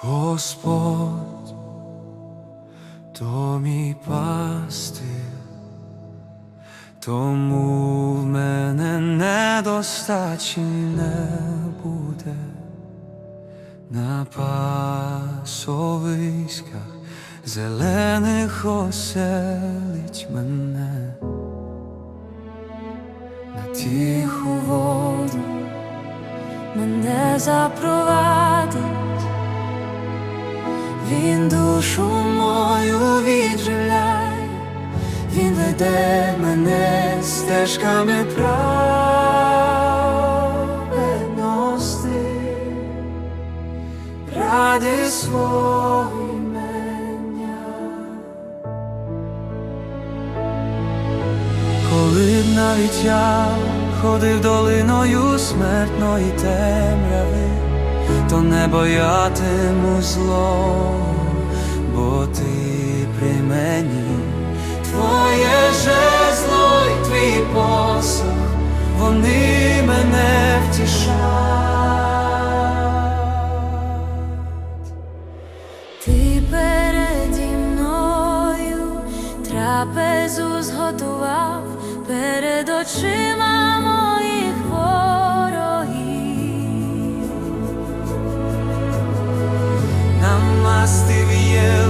Господь, то мій пастир, тому в мене недостачі не буде. На пасовиськах зелених оселить мене. На тиху воду мене запровадить, він душу мою відживляє, він веде мене стежками праведності, ради свого імення. Коли б навіть я ходив долиною смертної темряви, не боятиму зло, бо ти при мені, твоє жезло і твій посох, вони мене втішать. Ти переді мною трапезу зготував перед очима. acabaste.